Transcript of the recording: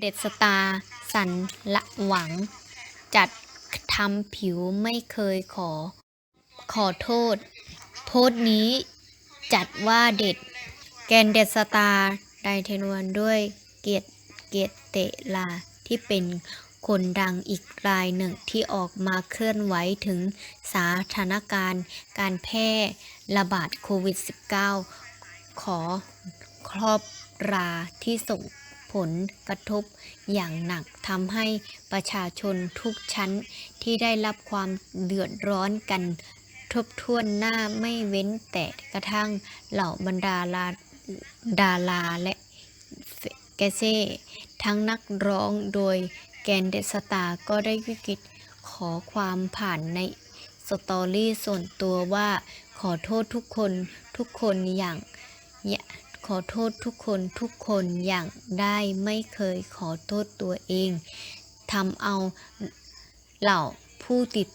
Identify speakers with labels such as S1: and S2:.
S1: เด็ดสตาสันละหวัง จัดทำผิวไม่เคยขอ ขอโทษ โพสนี้จัดว่าเด็ด แกนเด็ดสตาได้เทนวนด้วยเกียรติเกียรติเตลาที่เป็นคนดังอีกรายหนึ่งที่ออกมาเคลื่อนไหวถึงสาถานการณ์ การแพร่ระบาดโควิด -19 ขอครอบราที่ส่ง ผลกระทบอย่างหนักทำให้ประชาชนทุกชั้นที่ได้รับความเดือดร้อนกันทบทวนหน้าไม่เว้นแต่กระทั่งเหล่าบรรดาลาดาราและแกเซ่ทั้งนักร้องโดยแกนเดสตาก็ได้วิกฤตขอความผ่านในสตอรี่ส่วนตัวว่าขอโทษทุกคนทุกคนอย่างอย่า ขอโทษทุกคนทุกคนอย่างได้ไม่เคยขอโทษตัวเองทำเอาเหล่าผู้ติด